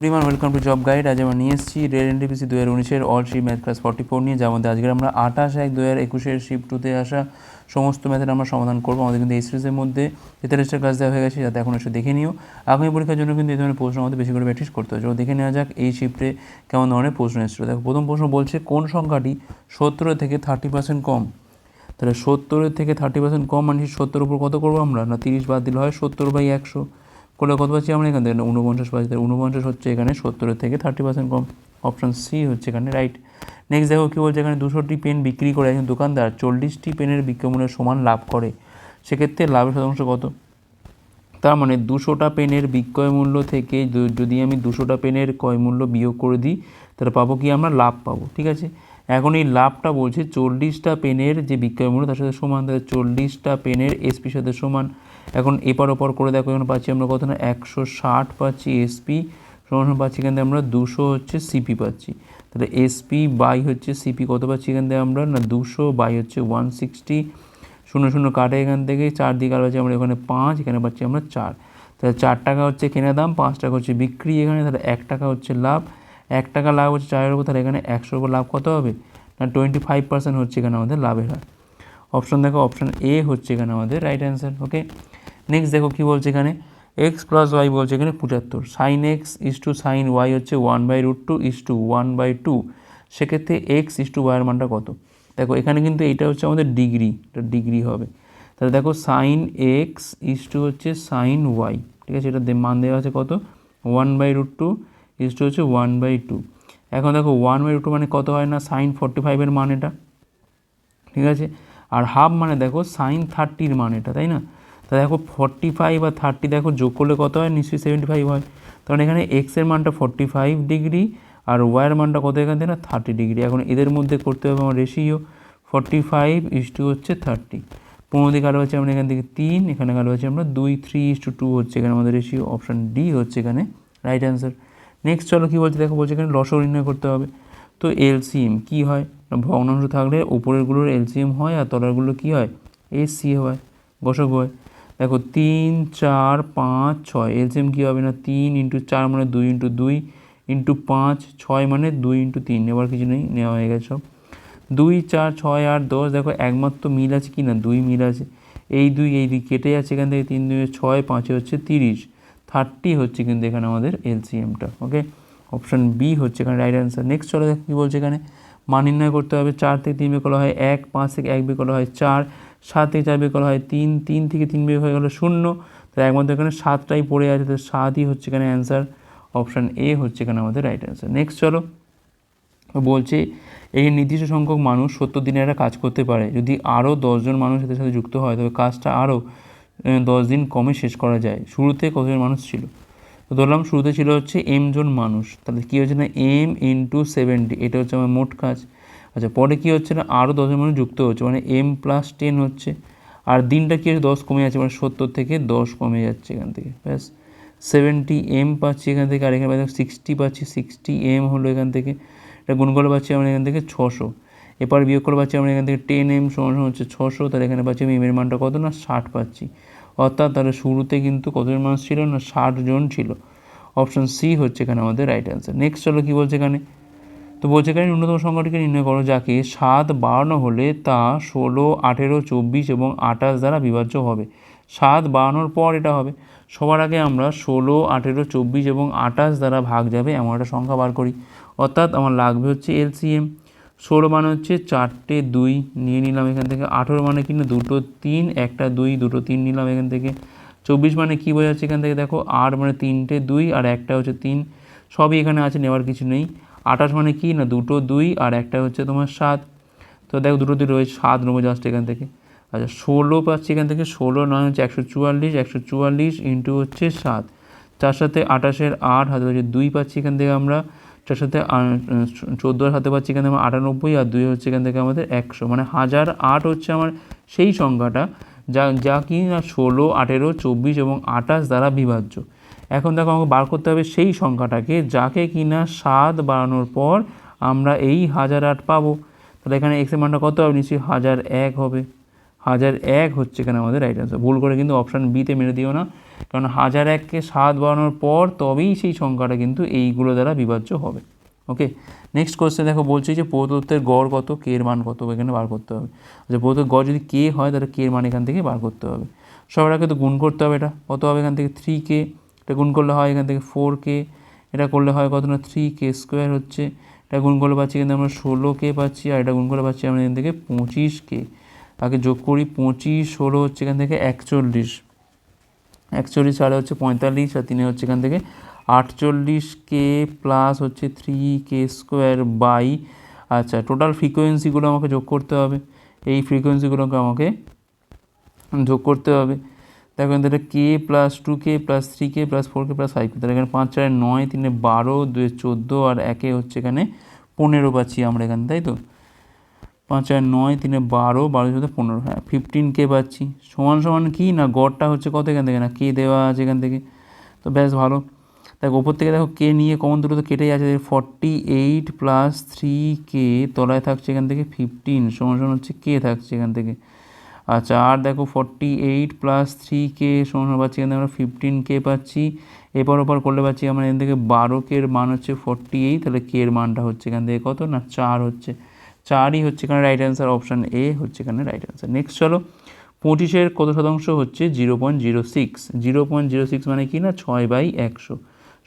প্রিমান welcome to job guide আজ আমরা নিয়ে এসেছি রেড এনটিপিসি দু হাজার উনিশের all shift math class forty four নিয়ে, যার মধ্যে আজকে আমরা আঠাশ এক দু হাজার একুশের শিপ টুতে আসা সমস্ত ম্যাথের আমরা সমাধান করব। আমাদের কিন্তু এই সিরিজের মধ্যে তেতাল্লিশটা ক্লাস দেওয়া হয়ে গেছে, যাতে এখন এসে দেখে নিও। আগামী পরীক্ষার জন্য কিন্তু এই ধরনের প্রশ্ন আমাদের বেশি করে প্র্যাকটিস করতে হয় দেখে নেওয়া যাক এই শিফটে কেমন ধরনের প্রশ্ন এসেছিল। দেখো, প্রথম প্রশ্ন বলছে, কোন সংখ্যাটি সত্তরের থেকে থার্টি পার্সেন্ট কম? তাহলে সত্তরের থেকে থার্টি পার্সেন্ট কম মানে সত্তর উপর কত করব আমরা? না তিরিশ বাদ দিলে হয় সত্তর বাই একশো। করলে কত পাচ্ছি আমরা এখান থেকে উনপঞ্চাশ পাচ্ছি তাহলে হচ্ছে এখানে সত্তরের থেকে থার্টি পার্সেন্ট কম। অপশান সি হচ্ছে এখানে রাইট নেক্সট দেখো কী বলছে এখানে দুশোটি পেন বিক্রি করে একজন দোকানদার চল্লিশটি পেনের বিক্রমূল্যের সমান লাভ করে। সেক্ষেত্রে লাভের শতাংশ কত? তার মানে দুশোটা পেনের বিক্রয় মূল্য থেকে যদি আমি দুশোটা পেনের ক্রয় মূল্য বিয়োগ করে দিই, তাহলে পাবো কি আমরা? লাভ পাবো, ঠিক আছে? এখন এই লাভটা বলছে চল্লিশটা পেনের যে বিক্রয় মূল্য, তার সাথে সমান, তাহলে চল্লিশটা পেনের এসপির সাথে সমান। এখন এপার ওপর করে দেখো, এখানে পাচ্ছি আমরা কত না? একশো ষাট পাচ্ছি এসপি সমান পাচ্ছি এখান থেকে আমরা দুশো হচ্ছে সিপি পাচ্ছি। তাহলে এসপি বাই হচ্ছে সিপি কত পাচ্ছি এখান থেকে আমরা? না, দুশো বাই হচ্ছে ওয়ান সিক্সটি শূন্য শূন্য কাটে এখান থেকে চার দিকে আর আমরা এখানে পাঁচ, এখানে পাচ্ছি আমরা চার। তাহলে চার টাকা হচ্ছে কেনা দাম, পাঁচ টাকা হচ্ছে বিক্রি এখানে, তাহলে এক টাকা হচ্ছে লাভ। এক টাকা লাভ হচ্ছে চারের উপর, তাহলে এখানে একশোর উপর লাভ কত হবে? না টোয়েন্টি ফাইভ পার্সেন্ট হচ্ছে এখানে আমাদের লাভের হার। অপশন দেখো অপশন এ হচ্ছে এখানে আমাদের রাইট অ্যান্সার ওকে নেক্সট দেখো কী বলছে এখানে? এক্স প্লাস ওয়াই বলছে এখানে পঁচাত্তর। Sine X is to sine Y হচ্ছে one by root two is to one by two সেক্ষেত্রে এক্স ইস টু ওয়াইয়ের মানটা কত? দেখো, এখানে কিন্তু এইটা হচ্ছে আমাদের ডিগ্রি এটা ডিগ্রি হবে। তাহলে দেখো সাইন এক্স ইস টু হচ্ছে সাইন ওয়াই ঠিক আছে এটা মান দেওয়া আছে কত? One by root two is to হচ্ছে ওয়ান বাই টু এখন দেখো ওয়ান বাই রুট টু মানে কত হয় না? সাইন ফর্টি ফাইভের মান এটা। ঠিক আছে? আর হাফ মানে দেখো সাইন থার্টির মান এটা, তাই না? তা দেখো ফর্টি ফাইভ আর থার্টি দেখো যোগ করলে কত হয়? নিশ্চয়ই সেভেন্টি ফাইভ হয়। কারণ এখানে এক্সের মানটা ফর্টি ফাইভ ডিগ্রি আর ওয়াইয়ের মানটা কত এখান থেকে? না থার্টি ডিগ্রি এখন এদের মধ্যে করতে হবে আমার ratio forty five is to হচ্ছে থার্টি পনেরো দিকে আরও হচ্ছে আমরা এখান থেকে তিন। এখানে আরও হচ্ছে আমরা দুই। থ্রি ইস টু টু হচ্ছে এখানে আমাদের রেশিও অপশান ডি হচ্ছে এখানে রাইট অ্যান্সার নেক্সট চলো কী বলছে? দেখো বলছে এখানে লসও নির্ণয় করতে হবে। তো এলসিএম কী হয়? ভগ্নাংশ থাকলে উপরেরগুলোর এলসিএম হয় আর তলারগুলো কী হয়? এস সি হয়। গসক হয়। দেখো তিন, চার, পাঁচ, ছয়। এলসিএম কী হবে না? তিন ইন্টু চার মানে দুই ইন্টু দুই ইন্টু পাঁচ, ছয় মানে দুই ইন্টু তিন। এবার কিছু নেই, নেওয়া হয়ে গেছে দুই, চার, ছয়, আট, দশ, দেখো একমাত্র মিল আছে কি না? দুই মিল আছে। এই দুই এই দুই কেটে যাচ্ছে এখান থেকে তিন দুই ছয়, পাঁচে হচ্ছে তিরিশ। থার্টি হচ্ছে কিন্তু এখানে আমাদের এলসিএমটা ওকে অপশান বি হচ্ছে এখানে রাইট অ্যান্সার নেক্সট চলে দেখো কী বলছে এখানে। মান নির্ণয় করতে হবে। চার থেকে তিন বের করা হয় এক, পাঁচ থেকে এক বের করা হয় চার, সাত থেকে চার বের করা হয় তিন তিন থেকে তিন বের হয়ে গেলো শূন্য। তাহলে একমাত্র এখানে সাতটাই পড়ে আছে তো সাতই হচ্ছে এখানে অ্যান্সার অপশান এ হচ্ছে এখানে আমাদের রাইট অ্যান্সার নেক্সট চলো, বলছে, এই নির্দিষ্ট সংখ্যক মানুষ সত্তর দিনের একটা কাজ করতে পারে। যদি আরও দশজন মানুষ এদের সাথে যুক্ত হয়, তবে কাজটা আরও দশ দিন কমে শেষ করা যায়। শুরুতে কতজন মানুষ ছিল? তো ধরলাম শুরুতে ছিল হচ্ছে এম জন মানুষ। তাহলে কী হচ্ছে না? এম ইন্টু সেভেন্টি এটা হচ্ছে আমার মোট কাজ। আচ্ছা পরে কী হচ্ছে না? আরও দশজন মানুষ যুক্ত হচ্ছে মানে এম প্লাস টেন হচ্ছে। আর দিনটা কী হচ্ছে দশ কমে যাচ্ছে মানে সত্তর থেকে দশ কমে যাচ্ছে এখান থেকে, ব্যাস। সেভেন্টি এম পাচ্ছি এখান থেকে, আর এখানে সিক্সটি পাচ্ছি সিক্সটি এম হলো এখান থেকে। এটা গুণ করে পাচ্ছি আমরা এখান থেকে ছশো। এবার বিয়োগ করে পাচ্ছি আমরা এখান থেকে টেন এম সমান হচ্ছে ছশো, তাহলে এখানে পাচ্ছি আমি এমের মানটা কত না? ষাট পাচ্ছি। অর্থাৎ তাহলে শুরুতে কিন্তু কতজন মানুষ ছিল না, ষাট জন ছিল। অপশান সি হচ্ছে এখানে আমাদের রাইট অ্যান্সার নেক্সট চলো কী বলছে এখানে? তো বলছে এখানে ন্যূনতম সংখ্যাটিকে নির্ণয় করো যাকে সাত বাড়ানো হলে তা ষোলো, আঠেরো, চব্বিশ এবং আঠাশ দ্বারা বিভাজ্য হবে। সাত বাড়ানোর পর এটা হবে। সবার আগে আমরা ষোলো, আঠেরো, চব্বিশ এবং আঠাশ দ্বারা ভাগ যাবে এমন একটা সংখ্যা বার করি। অর্থাৎ আমার লাগবে হচ্ছে এলসিএম ষোলো মানে হচ্ছে চারটে দুই নিয়ে নিলাম এখান থেকে। আঠেরো মানে কিন্তু দুটো তিন, একটা দুই, দুটো তিন নিলাম এখান থেকে। চব্বিশ মানে কী বোঝাচ্ছে এখান থেকে দেখো? আট মানে তিনটে দুই আর একটা হচ্ছে তিন। সবই এখানে আছে, নেওয়ার কিছু নেই। আঠাশ মানে কি? না, দুটো দুই আর একটা হচ্ছে তোমার সাত। তো দেখো দুটো দুই রয়েছে, সাত নেব জাস্ট এখান থেকে। আচ্ছা ষোলো পাচ্ছি এখান থেকে। ষোলো নয় হচ্ছে একশো চুয়াল্লিশ একশো চুয়াল্লিশ ইন্টু হচ্ছে সাত। চার সাথে আঠাশের আট, হাতে হচ্ছে দুই পাচ্ছি এখান থেকে আমরা। চার সাথে চোদ্দোর হাতে পাচ্ছি এখান থেকে আমরা আটানব্বই আর দুই হচ্ছে এখান থেকে আমাদের একশো। মানে হাজার আট হচ্ছে আমার সেই সংখ্যাটা, যা যা কি না ষোলো, আঠেরো, চব্বিশ এবং আঠাশ দ্বারা বিভাজ্য। এখন দেখো আমাকে বার করতে হবে সেই সংখ্যাটাকে, যাকে কি না সাত বাড়ানোর পর আমরা এই হাজার আট পাবো। তাহলে এখানে এক্সের মানটা কত হবে? নিশ্চয়ই হাজার এক হবে। হাজার এক হচ্ছে এখানে আমাদের রাইট অ্যান্সার ভুল করে কিন্তু অপশান বিতে মেরে দিও না, কারণ হাজার এককে সাত বাড়ানোর পর তবেই সেই সংখ্যাটা কিন্তু এইগুলো দ্বারা বিভাজ্য হবে। ওকে নেক্সট কোশ্চেন দেখো, বলছি যে প্রদত্তের গড় কত কে এর মান কত, এখানে বার করতে হবে। আচ্ছা প্রদত্তের গড় যদি কে হয়, তাহলে কে এর মান এখান থেকে বার করতে হবে। সবার আগে তো গুণ করতে হবে এটা। কত হবে এখান থেকে? থ্রি কে এটা গুণ করলে হয় এখান থেকে ফোর কে এটা করলে হয় কত না? থ্রি কে স্কোয়ার হচ্ছে। এটা গুণ করলে পাচ্ছি কিন্তু আমরা ষোলো কে পাচ্ছি, আর এটা গুণ করলে পাচ্ছি আমরা এখান থেকে পঁচিশ কে আগে যোগ করি পঁচিশ, ষোলো হচ্ছে এখান থেকে একচল্লিশ। একচল্লিশ সাড়ে হচ্ছে পঁয়তাল্লিশ আর তিনে হচ্ছে এখান থেকে আটচল্লিশ কে প্লাস হচ্ছে থ্রি কে স্কোয়ার বাই। আচ্ছা টোটাল ফ্রিকোয়েন্সিগুলো আমাকে যোগ করতে হবে। এই ফ্রিকোয়েন্সিগুলোকে আমাকে যোগ করতে হবে। দেখো এটা K plus two K plus three K plus four K plus five K. তাহলে এখানে পাঁচ, চারে নয়, তিনে বারো, দুয়ে চোদ্দ আর একে হচ্ছে এখানে পনেরো পাচ্ছি আমরা এখানে, তাই তো? পাঁচ আর নয় তিনে বারো বারো চোদ্দ পনেরো। হ্যাঁ ফিফটিন কে পাচ্ছি। সমান সমান কি? না, গড়টা হচ্ছে কত এখান থেকে? না, কে দেওয়া আছে এখান থেকে? তো বেশ ভালো। দেখো, ওপর থেকে দেখো, কে নিয়ে কমন দুটো তো কেটেই আছে। Forty eight plus three K তলায় থাকছে এখান থেকে ফিফটিন সমান সমান হচ্ছে কে থাকছে এখান থেকে। আচ্ছা আর দেখো forty eight plus three K সমান সমান পাচ্ছি এখান থেকে আমরা ফিফটিন কে পাচ্ছি। এপার ওপার করলে পাচ্ছি আমরা এখান থেকে বারো কে এর মান হচ্ছে ফর্টি এইট তাহলে কে এর মানটা হচ্ছে এখান থেকে কত? না, চার হচ্ছে। চারই হচ্ছে এখানে রাইট অ্যান্সার অপশান এ হচ্ছে এখানে রাইট অ্যান্সার নেক্সট চলো, পঁচিশের কত শতাংশ হচ্ছে? Zero point zero six zero point zero six মানে কি না? ছয় বাই একশো।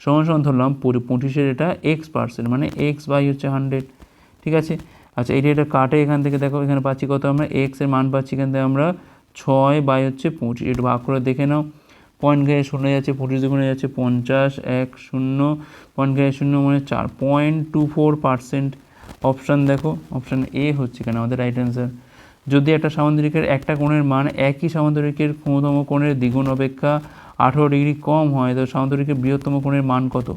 সমান সমান ধরলাম পঁচিশের এটা এক্স পার্সেন্ট মানে এক্স বাই হচ্ছে হান্ড্রেড ঠিক আছে? আচ্ছা এটা এটা কাটে এখান থেকে, দেখো এখানে পাচ্ছি কত আমরা? এক্সের মান পাচ্ছি এখান থেকে আমরা ছয় বাই হচ্ছে পঁচিশ। একটু ভাগ করে দেখে নাও। পয়েন্ট গিয়ে শূন্য যাচ্ছে, পঁচিশ দুগুণে যাচ্ছে পঞ্চাশ, এক শূন্য। পয়েন্ট গিয়ে শূন্য মানে চার point two four percent option দেখো অপশান এ হচ্ছে কেন আমাদের রাইট অ্যান্সার যদি একটা সামুদ্রিকের একটা কোণের মান একই সামুদ্রিকের ক্ষমতম কোণের দ্বিগুণ অপেক্ষা আঠেরো ডিগ্রি কম হয় তো সামুদ্রিকের বৃহত্তম কোণের মান কত?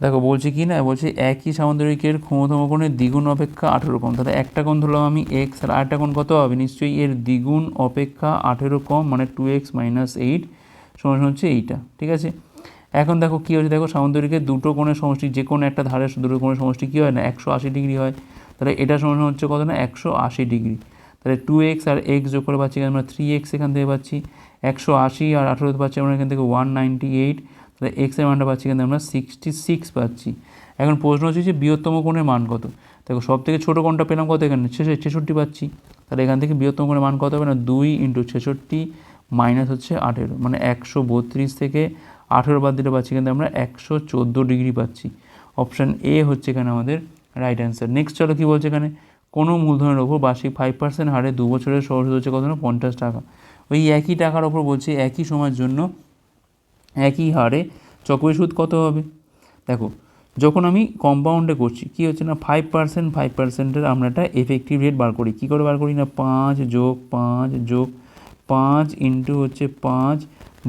দেখো, বলছি কি না? বলছি একই সামুদ্রিকের ক্ষমতম কোণের দ্বিগুণ অপেক্ষা আঠেরো কম। তাহলে একটা কোণ ধরলাম আমি এক্স আর আরেকটা কোণ কত হবে? নিশ্চয়ই এর দ্বিগুণ অপেক্ষা আঠেরো কম মানে টু এক্স মাইনাস এইট সমান হচ্ছে এইটা, ঠিক আছে? এখন দেখো কী হয়েছে? দেখো সামুদ্রিকের দুটো কোণের সমষ্টি, যে কোনো একটা ধারের দুটো কোণের সমষ্টি কী হয় না? একশো আশি ডিগ্রি হয়। তাহলে এটা সমান হচ্ছে কত না? একশো আশি ডিগ্রি। তাহলে টু এক্স আর এক্স যোগ করে পাচ্ছি আমরা থ্রি এক্স এখান থেকে পাচ্ছি। একশো আশি আর আঠেরোতে পাচ্ছি আমরা এখান থেকে ওয়ান নাইনটি এইট তাহলে এক্সের মানটা পাচ্ছি থেকে আমরা সিক্সটি সিক্স পাচ্ছি। এখন প্রশ্ন হচ্ছে যে বৃহত্তম কোণের মান কত? দেখো সব থেকে ছোটো কোণটা পেলাম কত এখানে? ছেষট্টি ছেষট্টি পাচ্ছি। তাহলে এখান থেকে বৃহত্তম কোণের মান কত হবে না? দুই ইন্টু ছেষট্টি মাইনাস হচ্ছে আঠেরো। মানে একশো বত্রিশ থেকে আঠেরো বাদ দিলে পাচ্ছি কিন্তু আমরা একশো চোদ্দ ডিগ্রি পাচ্ছি। অপশান এ হচ্ছে এখানে আমাদের রাইট অ্যান্সার নেক্সট চলো কী বলছে এখানে? কোনো মূলধনের ওপর বার্ষিক ফাইভ পার্সেন্ট হারে দু বছরের সহজ হচ্ছে কত না পঞ্চাশ টাকা। ওই একই টাকার ওপর বলছে একই সময়ের জন্য একই হারে চক্রবৃদ্ধি সুদ কত হবে? দেখো, যখন আমি কম্পাউন্ডে করছি, কী হচ্ছে না? ফাইভ পার্সেন্ট ফাইভ পার্সেন্টের আমরা একটা এফেক্টিভ রেট বার করি। কী করে বার করি না? পাঁচ যোগ পাঁচ যোগ, পাঁচ ইন্টু হচ্ছে পাঁচ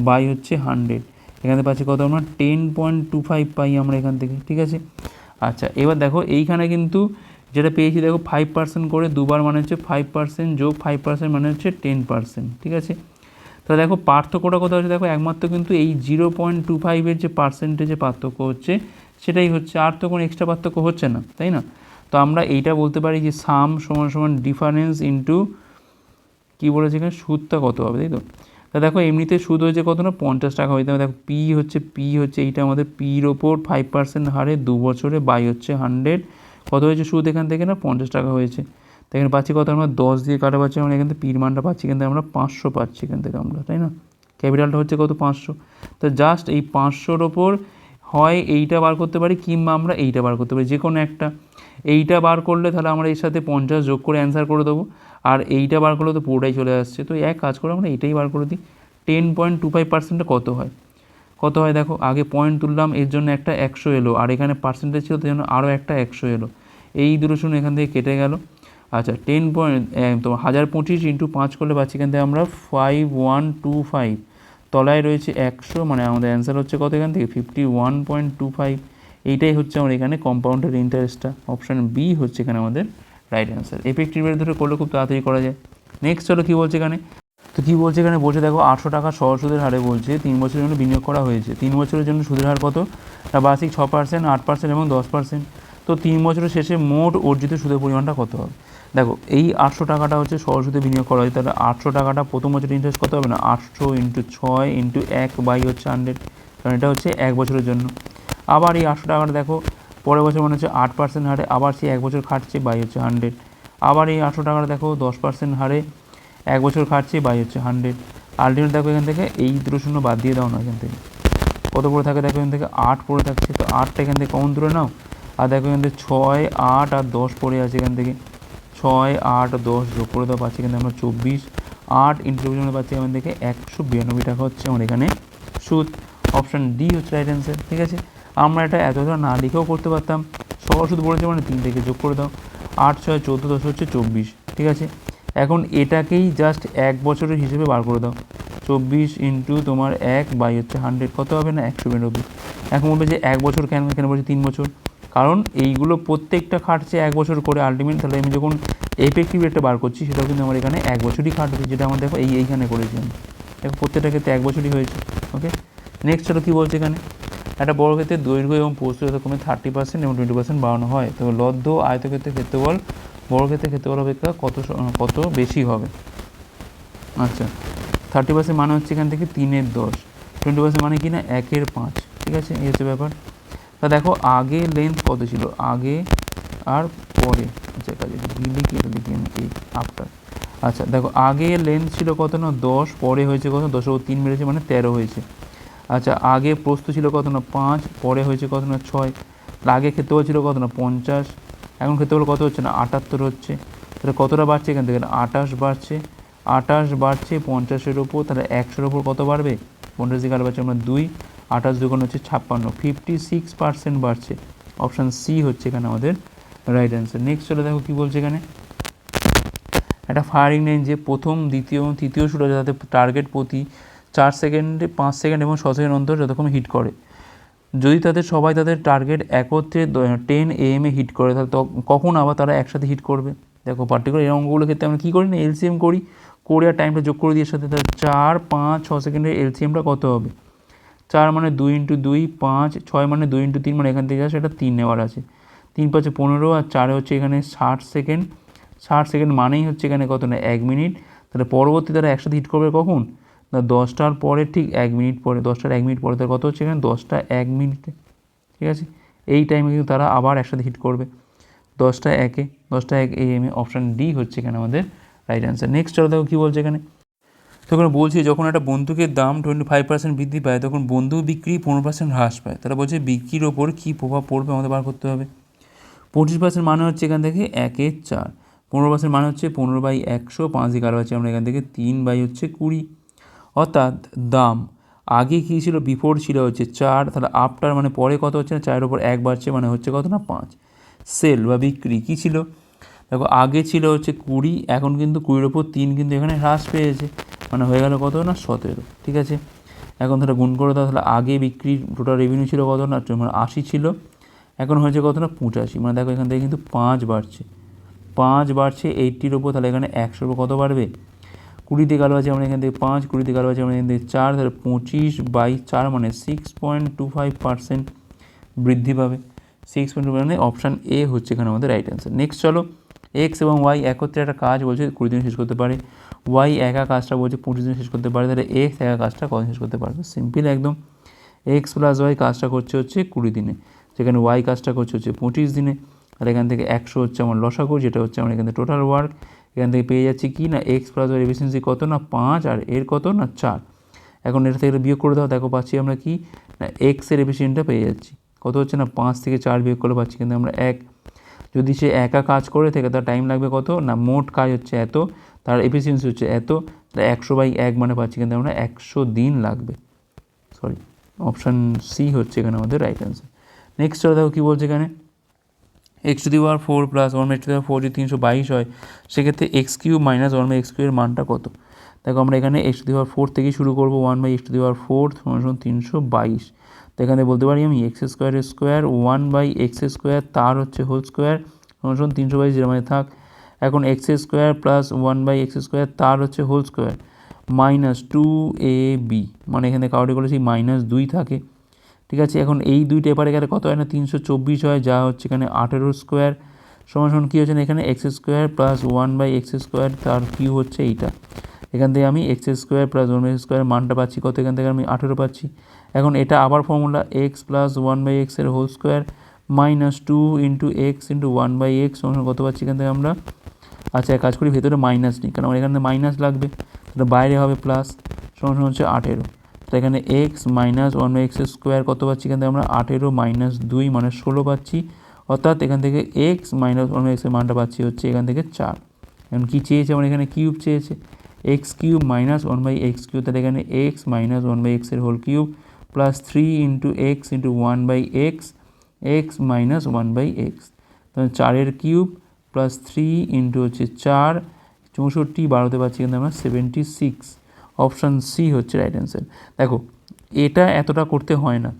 বাই হচ্ছে হান্ড্রেড এখানে পাচ্ছি কত আমরা? টেন পয়েন্ট টু ফাইভ পাই আমরা এখান থেকে, ঠিক আছে? আচ্ছা এবার দেখো, এইখানে কিন্তু যেটা পেয়েছি, দেখো ফাইভ পার্সেন্ট করে দুবার মানে হচ্ছে ফাইভ পার্সেন্ট যোগ ফাইভ পার্সেন্ট মানে হচ্ছে টেন পার্সেন্ট ঠিক আছে? তাহলে দেখো, পার্থক্যটা কোথাও হচ্ছে? দেখো, একমাত্র কিন্তু এই জিরো পয়েন্ট টু ফাইভের যে পার্সেন্টেজে পার্থক্য হচ্ছে, সেটাই হচ্ছে, আর তো কোনো এক্সট্রা পার্থক্য হচ্ছে না, তাই না? তো আমরা এইটা বলতে পারি যে সাম সমান সমান ডিফারেন্স ইন্টু কী বলেছে এখানে? সুদটা কত হবে, তাই তো? তা দেখো, এমনিতে সুদ হয়েছে কত না? পঞ্চাশ টাকা হইতে হবে দেখো পি হচ্ছে পি হচ্ছে এইটা আমাদের পির ওপর ফাইভ পার্সেন্ট হারে দু বছরে বাই হচ্ছে হান্ড্রেড কত হয়েছে সুদ এখান থেকে না? পঞ্চাশ টাকা হয়েছে। তো এখানে পাচ্ছি কত? আমরা দশ দিয়ে কাটা পাচ্ছি, আমরা এখান থেকে পির মানটা পাচ্ছি, এখান থেকে আমরা পাঁচশো পাচ্ছি এখান থেকে আমরা, তাই না? ক্যাপিটালটা হচ্ছে কত? পাঁচশো। তো জাস্ট এই পাঁচশোর ওপর হয় এইটা বার করতে পারি, কিংবা আমরা এইটা বার করতে পারি যে কোনো একটা। এইটা বার করলে তাহলে আমরা এর সাথে পঞ্চাশ যোগ করে অ্যান্সার করে দেবো। আর এইটা বার করলে তো পুরোটাই চলে আসছে। তো এক কাজ করে আমরা এটাই বার করে দিই। টেন পয়েন্ট টু ফাইভ পার্সেন্টে কত হয়? কত হয় দেখো? আগে পয়েন্ট তুললাম, এর জন্য একটা একশো এলো। আর এখানে পার্সেন্টেজ ছিল, তার জন্য আরও একটা একশো এলো। এই দুটো শুনে এখান থেকে কেটে গেল। আচ্ছা টেন পয়েন্ট তো হাজার পঁচিশ ইন্টু পাঁচ করলে পাচ্ছি এখান থেকে আমরা ফাইভ ওয়ান টু ফাইভ তলায় রয়েছে একশো মানে আমাদের অ্যান্সার হচ্ছে কত এখান থেকে? Fifty one point two five এইটাই হচ্ছে আমার এখানে কম্পাউন্ডের ইন্টারেস্টটা অপশান বি হচ্ছে এখানে আমাদের রাইট অ্যান্সার এফেক্টিভ রেট ধরে করলে খুব তাড়াতাড়ি করা যায়। নেক্সট চলো কী বলছে এখানে? তো কী বলছে এখানে? বলছে দেখো, আটশো টাকা সহজ সুদের হারে বলছে, তিন বছরের জন্য বিনিয়োগ করা হয়েছে। তিন বছরের জন্য সুদের হার কত? না বার্ষিক ছ পার্সেন্ট আট পার্সেন্ট এবং দশ পার্সেন্ট তো তিন বছরের শেষে মোট অর্জিত সুদের পরিমাণটা কত হবে? দেখো, এই আটশো টাকাটা হচ্ছে সরল সুদে বিনিয়োগ করা হয় তাহলে আটশো টাকাটা প্রথম বছরের ইন্টারেস্ট কত হবে না? আটশো ইন্টু ছয় ইন্টু এক বাই হচ্ছে হান্ড্রেড কারণ এটা হচ্ছে এক বছরের জন্য। আবার এই আটশো টাকাটা দেখো পরের বছর মনে হচ্ছে আট পার্সেন্ট হারে, আবার সে এক বছর খাটছে, বাই হচ্ছে হান্ড্রেড আবার এই আটশো টাকাটা দেখো, দশ পার্সেন্ট হারে, এক বছর খাটছে, বাই হচ্ছে হান্ড্রেড আলটিমেট দেখো এখান থেকে, এই দুটো শূন্য বাদ দিয়ে দাও না এখান থেকে। কত পড়ে থাকে দেখো এখান থেকে? আট পড়ে থাকছে, তো আটটা এখান থেকে কমন দূরে নাও। আর দেখো এখান থেকে ছয়, আট আর দশ পড়ে আছে এখান থেকে। ছয়, আট, দশ যোগ করে দেওয়া পাচ্ছি এখানে আমরা চব্বিশ। আট ইন্টু চব্বিশ আমরা পাচ্ছি এখান থেকে একশো বিরানব্বই টাকা হচ্ছে আমার এখানে সুদ। অপশান ডি হচ্ছে রাইট অ্যান্সার ঠিক আছে? আমরা এটা এতটা না লিখেও করতে পারতাম। সবার শুধু বলেছে মানে তিন থেকে যোগ করে দাও। আট, ছয়, চোদ্দ, দশ হচ্ছে চব্বিশ। ঠিক আছে? এখন এটাকেই জাস্ট এক বছরের হিসেবে বার করে দাও। চব্বিশ ইন্টু তোমার এক বাই হচ্ছে হান্ড্রেড কত হবে না? একশো বিরানব্বই। এখন বলবে যে এক বছর কেন? কেন বলছে তিন বছর? কারণ এইগুলো প্রত্যেকটা খাটছে এক বছর করে আলটিমেট তাহলে আমি যখন এফেক্টিভ রেটটা বার করছি, সেটাও কিন্তু আমার এখানে এক বছরই খাটবে যেটা আমার দেখো এই এইখানে করেছি আমি। প্রত্যেকটা ক্ষেত্রে এক বছরই হয়েছে। ওকে নেক্সট হলো কী বলছে এখানে? একটা বড় ক্ষেত্রে দৈর্ঘ্য এবং পোস্ত যথাক্রমে থার্টি পার্সেন্ট এবং টোয়েন্টি পার্সেন্ট বাড়ানো হয়। তো লব্ধ আয়তক্ষেত্রের ক্ষেত্রফল, বড় ক্ষেত্রে ক্ষেত্রফল অপেক্ষা কত কত বেশি হবে? আচ্ছা থার্টি পার্সেন্ট মানে হচ্ছে এখান থেকে তিনের দশ। টোয়েন্টি পার্সেন্ট মানে কি না? একের পাঁচ। ঠিক আছে? এই হচ্ছে ব্যাপার। তা দেখো, আগে লেন্থ কত ছিল? আগে আর পরে। আচ্ছা কাজে কি এটা লিখি আমি, এই আফটার আচ্ছা দেখো, আগে লেন্থ ছিল কত না? দশ, পরে হয়েছে কত? দশের ও তিন বেড়েছে মানে তেরো হয়েছে। আচ্ছা আগে প্রস্থ ছিল কত না পাঁচ, পরে হয়েছে কত না ছয় আগে ক্ষেত্রফল ছিল কত না পঞ্চাশ, এখন ক্ষেত্রফল কত হচ্ছে না আটাত্তর হচ্ছে, তাহলে কতটা বাড়ছে এখান থেকে? আটাশ বাড়ছে আটাশ বাড়ছে পঞ্চাশের ওপর তাহলে একশোর ওপর কত বাড়বে? পঞ্চাশ দিকে বাড়ছে আমরা দুই, আঠাশ দুগুণ হচ্ছে ছাপ্পান্ন ফিফটি সিক্স পার্সেন্ট বাড়ছে। অপশান সি হচ্ছে এখানে আমাদের রাইট অ্যান্সার নেক্সট চলে দেখো কী বলছে এখানে। একটা ফায়ারিং রেঞ্জে প্রথম, দ্বিতীয় তৃতীয় শুটার যাতে টার্গেট প্রতি চার সেকেন্ডে, পাঁচ সেকেন্ড এবং ছ সেকেন্ড অন্তর যতক্ষণ হিট করে। যদি তাদের সবাই তাদের টার্গেট একত্রে টেন এম এ হিট করে, তাহলে কখন আবার তারা একসাথে হিট করবে? দেখো পার্টিকুলার এই অঙ্কগুলোর ক্ষেত্রে আমরা কী করি না? এলসিএম করি। করে আর টাইমটা যোগ করে দিয়ে সাথে তাহলে চার, পাঁচ, ছ সেকেন্ডের এলসিএমটা কত হবে? চার মানে দুই ইন্টু দুই, পাঁচ, ছয় মানে দুই ইন্টু তিন মানে এখান থেকে আসে এটা তিন নেওয়ার আছে। তিন পাঁচে পনেরো আর চারে হচ্ছে এখানে ষাট সেকেন্ড। ষাট সেকেন্ড মানেই হচ্ছে এখানে কত না, এক মিনিট। তাহলে পরবর্তী তারা একসাথে হিট করবে কখন? না, দশটার পরে ঠিক এক মিনিট পরে, দশটার এক মিনিট পরে তার কত হচ্ছে এখানে দশটা এক মিনিটে, ঠিক আছে? এই টাইমে কিন্তু তারা আবার একসাথে হিট করবে। দশটা একে, দশটা এক A M A option D হচ্ছে এখানে আমাদের রাইট অ্যান্সার নেক্সট চলো দেখো কী বলছে এখানে। তখন বলছি, যখন একটা বন্দুকের দাম টোয়েন্টি ফাইভ পার্সেন্ট বৃদ্ধি পায়, তখন বন্দুক বিক্রি পনেরো পার্সেন্ট হ্রাস পায়। তারা বলছে, বিক্রির ওপর কী প্রভাব পড়বে আমাদের বার করতে হবে? পঁচিশ পার্সেন্ট মানে হচ্ছে এখান থেকে একের চার। পনেরো পার্সেন্ট মানে হচ্ছে পনেরো বাই একশো, পাঁচ দিকে আরও আছে, আমরা এখান থেকে তিন বাই হচ্ছে কুড়ি। অর্থাৎ দাম। আগে কী ছিল? বিফোর ছিল হচ্ছে চার। তাহলে আফটার মানে পরে কত হচ্ছে না? চারের ওপর এক বাড়ছে মানে হচ্ছে কত না? পাঁচ। সেল বা বিক্রি কী ছিল? দেখো, আগে ছিল হচ্ছে কুড়ি, এখন কিন্তু কুড়ির ওপর তিন কিন্তু এখানে হ্রাস পেয়েছে। মানে হয়ে গেল কত না? সতেরো। ঠিক আছে? এখন তাহলে গুণ করে তাহলে আগে বিক্রির টোটাল রেভিনিউ ছিল কত না? মানে আশি ছিল। এখন হয়েছে কত না? পঁচাশি। মানে দেখো এখান থেকে কিন্তু পাঁচ বাড়ছে। পাঁচ বাড়ছে এইটটির ওপর তাহলে এখানে একশোর ওপর কত বাড়বে? কুড়ি থেকে আলো আছে, আমরা এখান থেকে পাঁচ কুড়ি থেকে আলো আছে, আমরা এখান থেকে চার, তাহলে পঁচিশ বাই চার মানে six point two five percent বৃদ্ধি পাবে। সিক্স পয়েন্ট টু মানে অপশান এ হচ্ছে এখানে আমাদের রাইট অ্যান্সার নেক্সট চলো এক্স এবং ওয়াই একত্রে একটা কাজ বলছে, কুড়ি দিনে শেষ করতে পারে। ওয়াই একা কাজটা বলছে, পঁচিশ দিনে শেষ করতে পারে, তাহলে এক্স একা কাজটা কদিন শেষ করতে পারবে? সিম্পল একদম। এক্স প্লাস ওয়াই কাজটা করছে হচ্ছে কুড়ি দিনে। সেখানে ওয়াই কাজটা করছে হচ্ছে পঁচিশ দিনে। আর এখান থেকে একশো হচ্ছে আমার লসাগু, যেটা হচ্ছে আমার এখান থেকে টোটাল ওয়ার্ক এখান থেকে পেয়ে যাচ্ছি কি না? এক্স প্লাস ওয়াই এফিসিয়েন্সি কত না? পাঁচ, আর এর কত না? চার। এখন এটা থেকে বিয়োগ করে দাও, দেখো পাচ্ছি আমরা কি? না এক্সের এফিসিয়েন্টটা পেয়ে যাচ্ছি। কত হচ্ছে না? পাঁচ থেকে চার বিয়োগ করলে পাচ্ছি কিন্তু আমরা এক। যদি সে একা কাজ করে থাকে, তার টাইম লাগবে কত? না, মোট কাজ হচ্ছে এত, তার এফিসিয়েন্সি হচ্ছে এত একশো বাই এক মানে পাচ্ছি কিন্তু আমরা একশো দিন লাগবে। সরি অপশান সি হচ্ছে এখানে আমাদের রাইট অ্যান্সার নেক্সট চলে দেখো কী বলছে এখানে। X to the power four plus one X to the four যদি তিনশো বাইশ হয়, সেক্ষেত্রে X Q minus one by X Q এর মানটা কত? দেখো আমরা এখানে X to the power four থেকেই শুরু করব one by X to the power four সমান তিনশো বাইশ। তো এখানে বলতে পারি আমি X square square one by X square তার হচ্ছে হোল স্কোয়ার সমান তিনশো বাইশ, যেটা মানে থাক। এখন X square plus one by X square তার হচ্ছে whole square minus two A B মানে এখানে কাউটি করেছি মাইনাস দুই থাকে। ঠিক আছে? এখন এই দুইটা এপারে গেলে কত হয় না? তিনশো চব্বিশ হয়, যা হচ্ছে এখানে আঠেরো স্কোয়ার সমান সমান কী হচ্ছে না? এখানে X square plus one by X square তার কিউ হচ্ছে এইটা। এখান থেকে আমি X square plus one by square মানটা পাচ্ছি, কত? এখান থেকে আমি আঠেরো পাচ্ছি। এখন এটা আবার formula X plus one by এক্সের whole square minus two into X into one by X কত পাচ্ছি এখান থেকে আমরা? আচ্ছা এক কাজ করি, ভেতরে মাইনাস নিই, কারণ আমার এখানে মাইনাস লাগবে। তাহলে বাইরে হবে প্লাস সমান হচ্ছে আঠেরো। তো এখানে X minus one X square কত পাচ্ছি? এখান থেকে আমরা আঠেরো মাইনাস দুই মানে ষোলো পাচ্ছি। অর্থাৎ এখান থেকে এক্স মাইনাস ওয়ান এক্সের মানটা পাচ্ছি হচ্ছে এখান থেকে চার। এখন কী চেয়েছে? আমার এখানে কিউব চেয়েছে। X cube minus one by X cube তাহলে এখানে এক্স মাইনাস ওয়ান বাই এক্সের whole cube plus three into X into one by X X minus one by X তাহলে চারের কিউব প্লাস থ্রি ইন্টু হচ্ছে চার, চৌষট্টি বারোতে পাচ্ছি। কিন্তু আমরা সেভেন্টি সিক্স অপশান সি হচ্ছে রাইট অ্যান্সার দেখো, এটা এতটা করতে হয় না।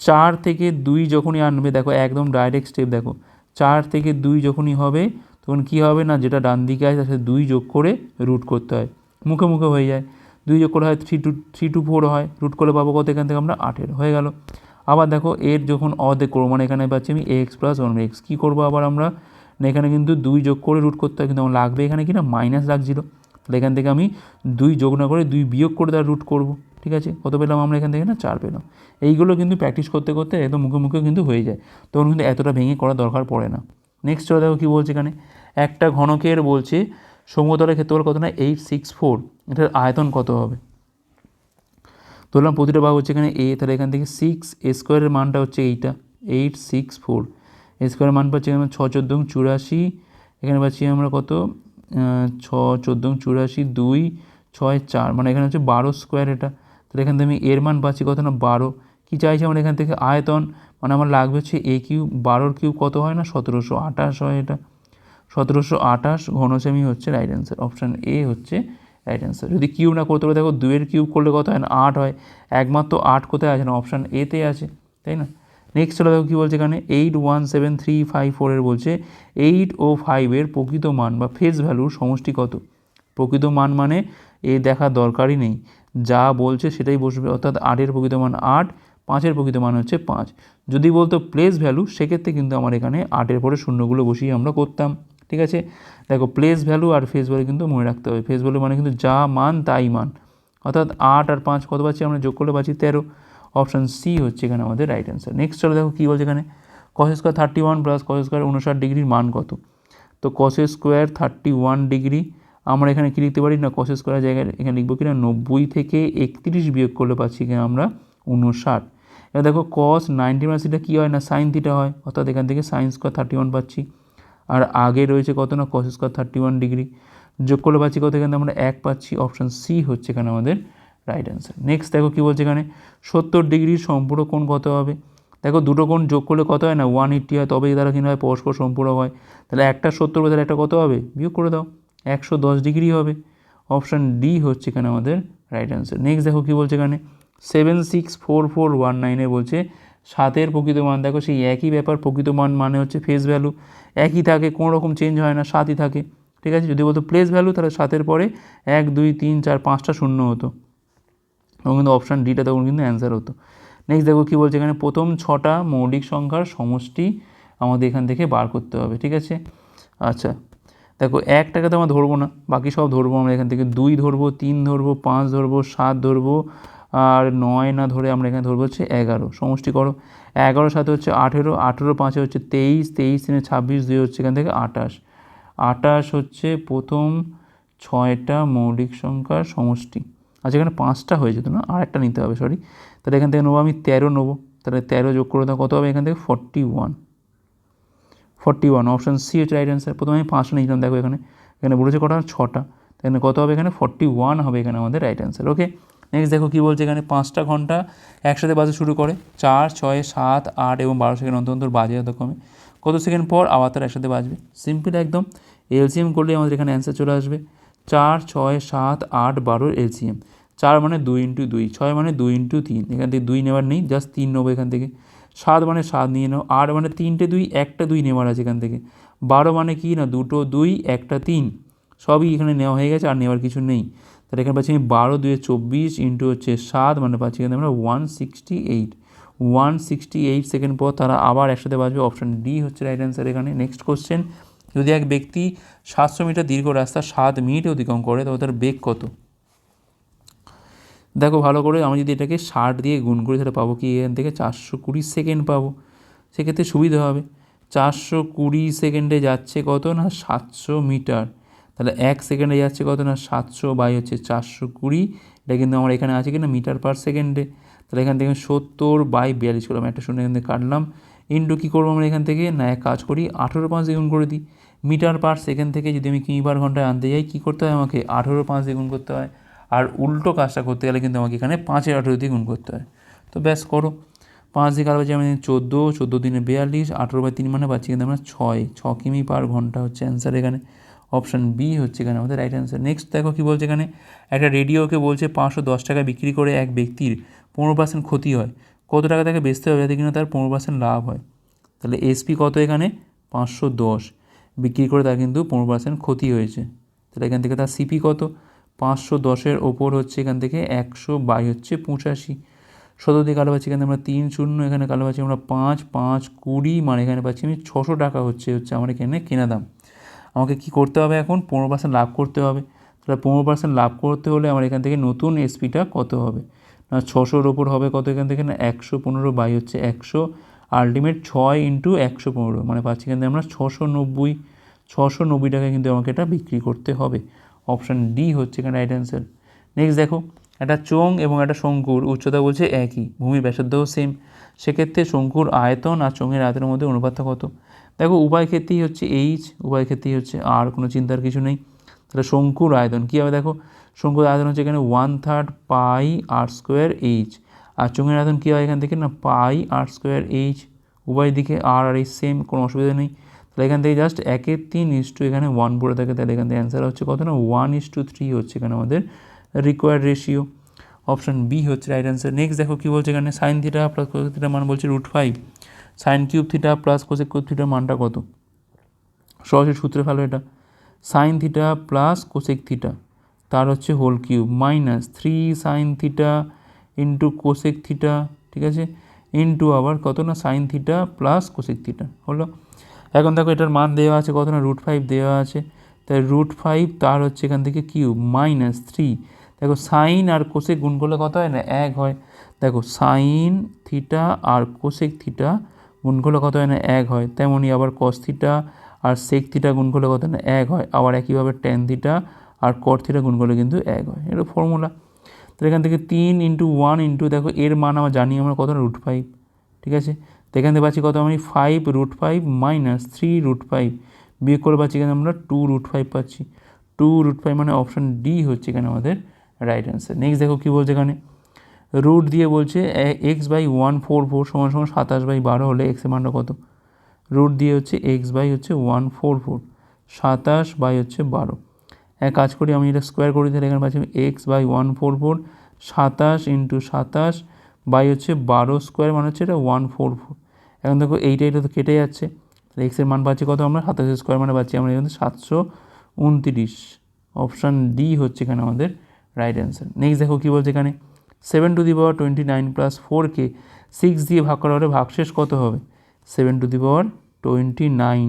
চার থেকে দুই যখনই আনবে, দেখো, একদম ডাইরেক্ট স্টেপ দেখো। চার থেকে দুই যখনই হবে, তখন কী হবে না, যেটা ডান দিকে আছে তার সাথে দুই যোগ করে রুট করতে হয়। মুখে মুখে হয়ে যায়। দুই যোগ করে হয় three two three two four হয়। রুট করে পাবো কত? এখান থেকে আমরা আটের, হয়ে গেল। আবার দেখো, এর যখন অর্ধেক করব মানে এখানে পাচ্ছি আমি এক্স প্লাস ওয়ান এক্স কী করব আবার আমরা? এখানে কিন্তু দুই যোগ করে রুট করতে হয়, কিন্তু আমার লাগবে এখানে কি না? মাইনাস লাগছিল। তাহলে এখান থেকে আমি দুই যোগ না করে দুই বিয়োগ করে তার রুট করব, ঠিক আছে? কত পেলাম আমরা এখান থেকে না? চার পেলাম। এইগুলো কিন্তু প্র্যাকটিস করতে করতে একদম মুখে মুখে কিন্তু হয়ে যায়। তখন কিন্তু এতটা ভেঙে করা দরকার পড়ে না। নেক্সট চলে দেখো কী বলছে এখানে। একটা ঘনকের বলছে, সমতলের ক্ষেত্রফল কত না? এইট সিক্স ফোর এটার আয়তন কত হবে? ধরলাম প্রতিটা ভাগ হচ্ছে এখানে এ তাহলে এখান থেকে সিক্স এ স্কোয়ারের মানটা হচ্ছে এইটা। এইট সিক্স ফোর এ স্কোয়ারের মান পাচ্ছি আমরা ছ, চোদ্দ চুরাশি। এখানে পাচ্ছি আমরা কত? ছ, চোদ্দ, চুরাশি, দুই, ছয়, চার মানে এখানে হচ্ছে বারো স্কোয়ার এটা। তাহলে এখান থেকে আমি এর মান পাচ্ছি কত না বারো। কী চাইছি আমার এখান থেকে? আয়তন। মানে আমার লাগবে হচ্ছে এ কিউ বারোর কিউ কত হয় না? সতেরোশো আঠাশ হয় এটা। সতেরোশো আঠাশ ঘনসেমি হচ্ছে রাইট অ্যান্সার অপশান এ হচ্ছে রাইট অ্যান্সার যদি কিউব না করতে পারে, দেখো দুয়ের কিউব করলে কত হয় না? আট হয়। একমাত্র আট কোথায় আছে না? অপশান এতে আছে। তাই না? নেক্সট চলে দেখো কী বলছে এখানে eight one seven three five ফোরের বলছে এইট ও ফাইভের প্রকৃত মান বা ফেস ভ্যালুর সমষ্টি কত? প্রকৃত মান মানে এ দেখার দরকারই নেই। যা বলছে সেটাই বসবে। অর্থাৎ আটের প্রকৃত মান আট পাঁচের প্রকৃত মান হচ্ছে পাঁচ। যদি বলতো প্লেস ভ্যালু সেক্ষেত্রে কিন্তু আমার এখানে আটের পরে শূন্যগুলো বসিয়ে আমরা করতাম। ঠিক আছে? দেখো প্লেস ভ্যালু আর ফেস ভ্যালু কিন্তু মনে রাখতে হবে। ফেস ভ্যালু মানে কিন্তু যা মান, তাই মান। অর্থাৎ আট আর পাঁচ কত পাচ্ছি? আমরা যোগ করলে পাচ্ছি তেরো। অপশান সি হচ্ছে এখানে আমাদের রাইট অ্যান্সার নেক্সট চলো দেখো কী বলছে এখানে। Cos square thirty one plus cos square উনষাট ডিগ্রির মান কত? তো cos square thirty one degree, আমরা এখানে কী লিখতে পারি? না কস স্কোয়ার জায়গায় এখানে লিখব কিনা? নব্বই থেকে একত্রিশ বিয়োগ করলে পাচ্ছি কিনা আমরা উনষাট এবার দেখো কস নাইনটি মাইনাস থিটা কী হয়? না সাইন থিটা হয়। অর্থাৎ এখান থেকে সাইন স্কোয়ার থার্টি ওয়ান পাচ্ছি। আর আগে রয়েছে কত না? Cos square thirty one degree. যোগ করলে পাচ্ছি কত? এখানে আমরা এক পাচ্ছি। অপশান সি হচ্ছে এখানে আমাদের রাইট অ্যান্সার নেক্সট দেখো কী বলছে এখানে? সত্তর ডিগ্রির সম্পূরক কোণ কত হবে? দেখো, দুটো কোণ যোগ করলে কত হয় না? ওয়ান এইট্টি হয়, তবেই তারা কিনা হয় পরস্পর সম্পূরক হয়। তাহলে একটা সত্তর তাহলে একটা কত হবে? বিয়োগ করে দাও। একশো দশ ডিগ্রি হবে। অপশান ডি হচ্ছে এখানে আমাদের রাইট অ্যান্সার নেক্সট দেখো কী বলছে এখানে? Seven six four four one নাইনে বলছে, সাতের প্রকৃত মান, দেখো সেই একই ব্যাপার, প্রকৃত মান মানে হচ্ছে ফেস ভ্যালু একই থাকে, কোনো রকম চেঞ্জ হয় না, সাতই থাকে। ঠিক আছে? যদি বলতো প্লেস ভ্যালু তাহলে সাতের পরে এক, দুই, তিন, চার, পাঁচটা শূন্য হতো। এবং কিন্তু অপশান ডিটা তখন কিন্তু অ্যান্সার হতো। নেক্সট দেখো কী বলছে এখানে, প্রথম ছটা মৌলিক সংখ্যার সমষ্টি আমাদের এখান থেকে বার করতে হবে, ঠিক আছে? আচ্ছা দেখো একটাকে তো আমরা ধরবো না, বাকি সব ধরবো আমরা এখান থেকে। দুই ধরবো, তিন ধরবো, পাঁচ ধরবো, সাত ধরবো, আর নয় না ধরে আমরা এখানে ধরবো হচ্ছে এগারো। সমষ্টি করো এগারো সাথে হচ্ছে আঠেরো আঠেরো পাঁচে হচ্ছে তেইশ তেইশ তিনে ছাব্বিশ, দুই হচ্ছে এখান থেকে আঠাশ। আঠাশ হচ্ছে প্রথম ছয়টা মৌলিক সংখ্যার সমষ্টি। আচ্ছা এখানে পাঁচটা হয়ে যেত না? আর একটা নিতে হবে সরি তাহলে এখান থেকে নেব আমি তেরো নেব। তাহলে তেরো যোগ করে দাও, কত হবে? এখান থেকে forty one forty one option C হচ্ছে রাইট অ্যান্সার প্রথমে আমি পাঁচটা নিয়েছিলাম, দেখো এখানে। এখানে বলেছে কটা? ছটা। তাহলে কত হবে এখানে? ফর্টি ওয়ান হবে এখানে আমাদের রাইট অ্যান্সার ওকে নেক্সট দেখো কী বলছে এখানে, পাঁচটা ঘণ্টা একসাথে বাজে শুরু করে। চার, ছয়, সাত, আট এবং বারো সেকেন্ড অন্তর অন্তর বাজে যতক্ষণে কত সেকেন্ড পর আবার তার একসাথে বাজবে। সিম্পল একদম। এলসিএম করলে আমাদের এখানে অ্যান্সার চলে আসবে। চার, ছয়, সাত, আট, বারোর এলসিএম। চার মানে দুই ইন্টু দুই, ছয় মানে দুই ইন্টু তিন। এখান থেকে দুই নেওয়ার নেই, জাস্ট তিন নেব এখান থেকে। সাত মানে সাত নিয়ে নাও, আট মানে তিনটে দুই, একটা দুই নেওয়ার আছে এখান থেকে। বারো মানে কি না, দুটো দুই, একটা তিন। সবই এখানে নেওয়া হয়ে গেছে, আর নেওয়ার কিছু নেই। তাহলে এখানে পাচ্ছি আমি বারো দুয়ে চব্বিশ ইন্টু হচ্ছে সাত মানে পাচ্ছি এখানে আমরা one sixty eight. One sixty eight second পর তারা আবার একসাথে বাজবে অপশান ডি হচ্ছে রাইট অ্যান্সার এখানে। নেক্সট কোশ্চেন যদি এক ব্যক্তি সাতশো মিটার দীর্ঘ রাস্তা সাত মিনিটে অতিক্রম করে, তবে তার বেগ কত? দেখো, ভালো করে আমি যদি এটাকে ষাট দিয়ে গুণ করি তাহলে পাবো কি? এখান থেকে চারশো কুড়ি সেকেন্ড পাবো। সেক্ষেত্রে সুবিধা হবে। চারশো কুড়ি সেকেন্ডে যাচ্ছে কত না? সাতশো মিটার। তাহলে এক সেকেন্ডে যাচ্ছে কত না? সাতশো বাই হচ্ছে চারশো কুড়ি। এটা কিন্তু আমার এখানে আছে কিনা? মিটার পার সেকেন্ডে। তাহলে এখান থেকে সত্তর বাই বিয়াল্লিশ করলাম। একটা শূন্য এখান থেকে কাটলাম। ইন্টু কী করব আমরা এখান থেকে? না, এক কাজ করি, আঠেরো পাঁচ দ্বিগুণ করে দিই। মিটার পার সেকেন্ড থেকে যদি আমি কিমি পার ঘন্টায় আনতে যাই, কী করতে হয় আমাকে আঠেরো পাঁচ দিয়ে গুণ করতে হয়। আর উল্টো কাজটা করতে গেলে কিন্তু আমাকে এখানে পাঁচের আঠেরো দিয়ে গুণ করতে হয়। তো ব্যাস করো। পাঁচ দিকে আরও পাচ্ছি আমি চোদ্দ চোদ্দ দিনে বিয়াল্লিশ, আঠেরো বাই তিন মানে পাচ্ছি কিন্তু আমরা ছয়। ছ কিমি পার ঘণ্টা হচ্ছে অ্যান্সার এখানে। অপশান বি হচ্ছে এখানে আমাদের রাইট অ্যান্সার নেক্সট দেখো কী বলছে এখানে। একটা রেডিওকে বলছে পাঁচশো দশ টাকা বিক্রি করে এক ব্যক্তির পনেরো পার্সেন্ট ক্ষতি হয়। কত টাকা তাকে বেচতে হবে যাতে কিনা তার পনেরো পার্সেন্ট লাভ হয়? তাহলে এসপি কত এখানে? পাঁচশো দশ। বিক্রি করে তার কিন্তু পনেরো পার্সেন্ট ক্ষতি হয়েছে। তাহলে এখান থেকে তার সিপি কত? পাঁচশো দশের ওপর হচ্ছে এখান থেকে একশো বাই হচ্ছে পঁচাশি। শত দিয়ে কালো পাচ্ছি এখানে আমরা তিন শূন্য, এখানে কালো পাচ্ছি আমরা পাঁচ পাঁচ কুড়ি মানে এখানে পাচ্ছি আমি ছশো টাকা হচ্ছে হচ্ছে আমার এখানে কেনা দাম। আমাকে কি করতে হবে এখন? পনেরো পার্সেন্ট লাভ করতে হবে। তাহলে পনেরো পার্সেন্ট লাভ করতে হলে আমার এখান থেকে নতুন এসপিটা কত হবে? না, ছশোর ওপর হবে কত এখান থেকে? না, একশো পনেরো বাই হচ্ছে একশো। আলটিমেট ছয় ইন্টু একশো পনেরো মানে পাচ্ছি কিন্তু আমরা ছশো নব্বই ছশো নব্বই টাকায় কিন্তু আমাকে এটা বিক্রি করতে হবে। অপশান ডি হচ্ছে এখানে রাইট অ্যান্সার নেক্সট দেখো, একটা চোং এবং একটা শঙ্কুর উচ্চতা বলছে একই, ভূমির ব্যাসার্ধও সেম সেক্ষেত্রে শঙ্কুর আয়তন আর চোঙের আয়তনের মধ্যে অনুপাতটা কত? দেখো, উভয় ক্ষেত্রেই হচ্ছে এইচ উভয় ক্ষেত্রেই হচ্ছে আর কোনো চিন্তার কিছু নেই। তাহলে শঙ্কুর আয়তন কী হবে দেখো? শঙ্কুর আয়তন হচ্ছে এখানে one third pi r square h আর চোঙের আয়তন কী হয় এখান থেকে? না, পাই আর স্কোয়ার এইচ উভয় দিকে আর আর এই সেম কোনো অসুবিধা নেই। তাহলে এখান থেকে জাস্ট একের তিন ইস টু এখানে ওয়ান পড়ে থাকে। তাহলে এখান থেকে অ্যান্সার হচ্ছে কত না? ওয়ান ইস টু থ্রি হচ্ছে এখানে আমাদের রিকোয়ার্ড রেশিও অপশান বি হচ্ছে রাইট অ্যান্সার নেক্সট দেখো কী বলছে এখানে? Sine theta plus cosec theta মান বলছে root five sine cube theta plus cosec cube থিটার মানটা কত? সরাসরি সূত্রে ফেলো এটা। Sine theta plus cosec theta তার হচ্ছে whole cube minus three sine theta into cosec theta ঠিক আছে? ইন্টু আবার কত না? Sine theta plus cosec theta হলো? এখন দেখো এটার মান দেওয়া আছে কত না? রুট ফাইভ দেওয়া আছে। তাই রুট ফাইভ তার হচ্ছে এখান থেকে কিউব মাইনাস থ্রি দেখো সাইন আর কোসেক গুণ করলে কত হয় না? এক হয়। দেখো সাইন থিটা আর কোসেক থিটা গুণ করলে কত হয় না? এক হয়। তেমনই আবার কস থিটা আর সেক থিটা গুণ করলে কত না? এক হয়। আবার একইভাবে টেন থিটা আর কট থিটা গুণ করলে কিন্তু এক হয়। এটা ফর্মুলা তো এখান থেকে তিন ইন্টু ওয়ান ইন্টু দেখো এর মান আমরা জানি, আমরা কত রুট ফাইভ ঠিক আছে? তো এখান থেকে পাচ্ছি কত আমি? Five root five minus three root five বিয়োগ করে পাচ্ছি এখানে আমরা টু রুট ফাইভ পাচ্ছি। টু রুট ফাইভ মানে অপশান ডি হচ্ছে এখানে আমাদের রাইট অ্যান্সার নেক্সট দেখো কী বলছে এখানে? রুট দিয়ে বলছে X by one four four সমান সমান সাতাশ বাই বারো হলে এক্সের মানটা কত? রুট দিয়ে হচ্ছে এক্স বাই হচ্ছে ওয়ান ফোর ফোর সাতাশ বাই হচ্ছে বারো। এক কাজ করি, আমি এটা স্কোয়ার করি তাহলে এখানে পাচ্ছি X by one four four সাতাশ ইন্টু সাতাশ বাই হচ্ছে বারো স্কোয়ার মানে হচ্ছে এটা ওয়ান ফোর ফোর এখন দেখো এইটা, এটা তো কেটে যাচ্ছে। তাহলে এক্সের মান পাচ্ছি কত আমরা? সাতাশ স্কোয়ার মানে পাচ্ছি আমরা এখানে সাতশো উনতিরিশ। অপশান ডি হচ্ছে এখানে আমাদের রাইট অ্যান্সার নেক্সট দেখো কী বলছে এখানে। Seven to the power twenty nine plus ফোরকে সিক্স দিয়ে ভাগ করা হলে ভাগশেষ কত হবে? Seven to the power twenty nine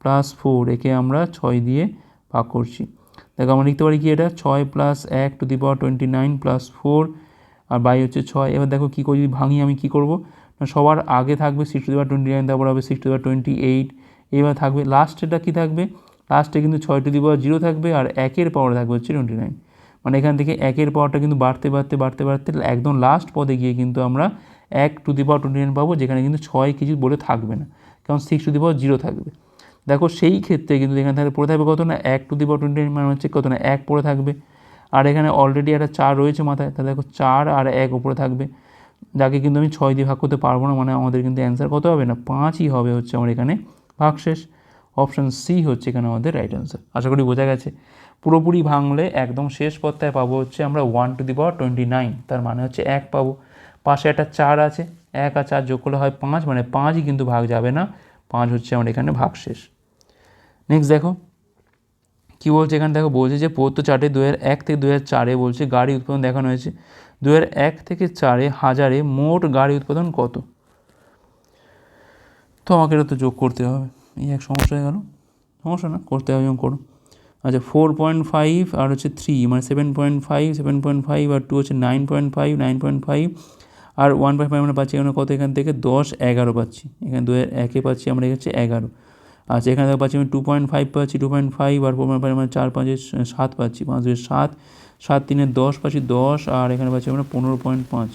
plus four একে আমরা ছয় দিয়ে ভাগ করছি। দেখো আমরা লিখতে পারি কি এটা? ছয় প্লাস এক to the power twenty nine plus four R by হচ্ছে ছয়। এবার দেখো কী করি যদি ভাঙি আমি কী করব? না, সবার আগে থাকবে six to the power twenty nine তারপর হবে six to the power twenty eight এবার থাকবে লাস্টেটা কী থাকবে? লাস্টে কিন্তু ছয় টু দি পাওয়ার জিরো থাকবে আর একের পাওয়ার থাকবে হচ্ছে টোয়েন্টি নাইন মানে এখান থেকে একের পাওয়ারটা কিন্তু বাড়তে বাড়তে বাড়তে বাড়তে একদম লাস্ট পদে গিয়ে কিন্তু আমরা এক to the power twenty nine পাবো, যেখানে কিন্তু ছয় কিছু বলে থাকবে না। কারণ six to the power zero থাকবে। দেখো সেই ক্ষেত্রে কিন্তু এখানে তাহলে পড়ে থাকবে কত না? এক টু দি পাওয়ার টোয়েন্টি মানে হচ্ছে কত না? এক পড়ে থাকবে। আর এখানে অলরেডি একটা চার রয়েছে মাথায়, তাহলে দেখো চার আর এক উপরে থাকবে। যাকে কিন্তু আমি ছয় দিয়ে ভাগ করতে পারব না মানে আমাদের কিন্তু অ্যান্সার কত হবে না? পাঁচই হবে হচ্ছে আমার এখানে ভাগশেষ। অপশান সি হচ্ছে এখানে আমাদের রাইট অ্যান্সার আশা করি বোঝা গেছে। পুরোপুরি ভাঙলে একদম শেষ পত্তায় পাবো হচ্ছে আমরা one to the power twenty nine তার মানে হচ্ছে এক পাবো। পাশে একটা চার আছে, এক আর চার যোগ করলে হয় পাঁচ মানে পাঁচই কিন্তু ভাগ যাবে না। পাঁচ হচ্ছে আমার এখানে ভাগ শেষ নেক্সট দেখো। কী বলছে এখানে? দেখো, বলছে যে পৌত্র চার্টে দু হাজার এক থেকে দু হাজার চারে বলছে গাড়ি উৎপাদন দেখানো হয়েছে। দু হাজার এক থেকে চারে হাজারে মোট গাড়ি উৎপাদন কত? তো আমাকে এটা তো যোগ করতে হবে। এই এক সমস্যা হয়ে গেল। সমস্যা না, করতে হবে যেমন করো। আচ্ছা ফোর পয়েন্ট ফাইভ আর হচ্ছে থ্রি মানে seven point five seven point five আর টু হচ্ছে nine point five nine point five আর ওয়ান পয়েন্ট ফাইভ আমরা পাচ্ছি এখানে কত? এখান থেকে দশ, এগারো পাচ্ছি। এখানে দু হাজার একে পাচ্ছি, আমরা হচ্ছে এগারো। আচ্ছা এখানে থেকে পাচ্ছি আমি টু পয়েন্ট ফাইভ পাচ্ছি টু পয়েন্ট ফাইভ আর ফোর পয়েন্ট ফাইভ মানে চার পাঁচের সাত পাচ্ছি, পাঁচ দুয়ের সাত সাত তিনে দশ পাচ্ছি, দশ আর এখানে পাচ্ছি আমরা পনেরো পয়েন্ট পাঁচ।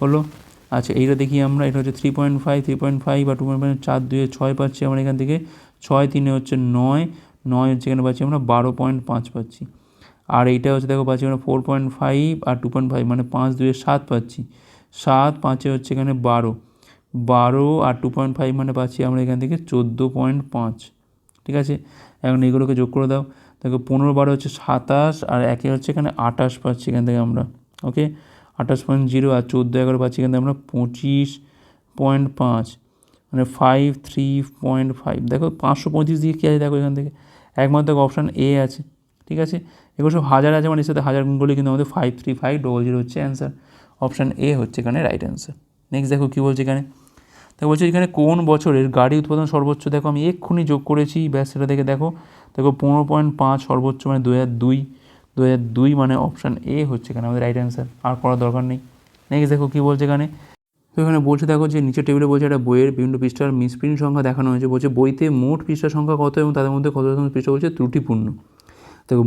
হলো? আচ্ছা এইটা দেখি আমরা, এটা হচ্ছে three point five three point five আর টু পয়েন্ট ফাইভ চার দুয়ে ছয় পাচ্ছি আমরা এখান থেকে, ছয় তিনে হচ্ছে নয় নয় হচ্ছে এখানে পাচ্ছি আমরা বারো পয়েন্ট পাঁচ পাচ্ছি। আর এইটা হচ্ছে দেখো পাচ্ছি আমরা ফোর পয়েন্ট ফাইভ আর টু পয়েন্ট ফাইভ মানে পাঁচ দুয়ে সাত পাচ্ছি, সাত পাঁচে হচ্ছে এখানে বারো। বারো আর টু পয়েন্ট ফাইভ মানে পাচ্ছি আমরা এখান থেকে চোদ্দ পয়েন্ট পাঁচ। ঠিক আছে? এখন এগুলোকে যোগ করে দাও। দেখো পনেরো বারো হচ্ছে সাতাশ আর একে হচ্ছে এখানে আঠাশ পাচ্ছি এখান থেকে আমরা। ওকে? আঠাশ পয়েন্ট জিরো আর চোদ্দ এগারো পাচ্ছি এখান থেকে আমরা পঁচিশ পয়েন্ট পাঁচ। মানে ফাইভ থ্রি পয়েন্ট ফাইভ দেখো পাঁচশো পঁচিশ দিয়ে কী আছে? দেখো এখান থেকে। একমাত্র অপশান এ আছে। ঠিক আছে? এগুলো সব হাজার আছে মানে এর সাথে হাজার গুণ করলে কিন্তু আমাদের five three five double zero হচ্ছে অ্যান্সার অপশান এ হচ্ছে এখানে রাইট অ্যান্সার নেক্সট দেখো কী বলছে এখানে। তা বলছে এখানে কোন বছরের গাড়ি উৎপাদন সর্বোচ্চ? দেখো আমি এক্ষুনি যোগ করেছি, ব্যাস সেটা দেখে দেখো। দেখো পনেরো পয়েন্ট পাঁচ সর্বোচ্চ মানে দু হাজার দুই। দু হাজার দুই মানে অপশান এ হচ্ছে এখানে আমাদের রাইট অ্যান্সার আর করার দরকার নেই। নেক্সট দেখো কী বলছে এখানে। তো এখানে বলছে দেখো যে নিচের টেবিলে বলছে একটা বইয়ের বিভিন্ন পৃষ্ঠার মিসপ্রিন্ট সংখ্যা দেখানো হয়েছে। বলছে বইতে মোট পৃষ্ঠার সংখ্যা কত এবং তাদের মধ্যে কত শতাংশ পৃষ্ঠা বলছে? ত্রুটিপূর্ণ।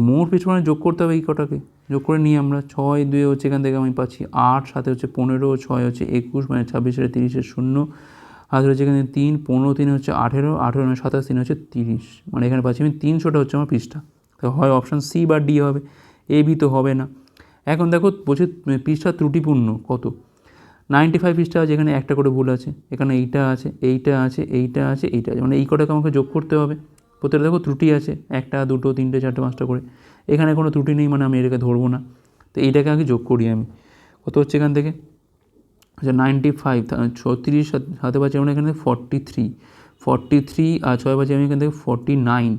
মোট পৃষ্ঠা মানে যোগ করতে হবে এই কটাকে। যোগ করে নিয়ে আমরা। ছয়, দুয়ে হচ্ছে এখান থেকে আমি পাচ্ছি আট সাথে হচ্ছে পনেরো, ছয় হচ্ছে একুশ মানে ছাব্বিশের তিরিশের শূন্য আর হচ্ছে এখানে তিন, পনেরো, তিন হচ্ছে আঠেরো আঠেরো নয়, সাতাশ, তিন হচ্ছে তিরিশ। মানে এখানে পাচ্ছি আমি তিনশোটা হচ্ছে আমার পৃষ্ঠা। তো হয় অপশান সি বা ডি হবে। এ, বি তো হবে না। এখন দেখো বলছে পৃষ্ঠা ত্রুটিপূর্ণ কত? নাইনটি ফাইভ পৃষ্ঠা আছে, এখানে একটা করে ভুল আছে। এখানে এইটা আছে এইটা আছে এইটা আছে এইটা আছে। মানে এই কটাকে আমাকে যোগ করতে হবে। প্রত্যেকটা দেখো ত্রুটি আছে, একটা, দুটো, তিনটে, চারটে, পাঁচটা করে। এখানে কোনো ত্রুটি নেই মানে আমি এটাকে ধরবো না। তো এইটাকে আগে যোগ করি আমি। কত হচ্ছে এখান থেকে? আচ্ছা নাইনটি ফাইভ ছত্রিশ হাতে পাচ্ছি আমরা এখান থেকে ফর্টি থ্রি ফর্টি থ্রি আর ছয় পাচ্ছি আমি এখান থেকে ফর্টি নাইন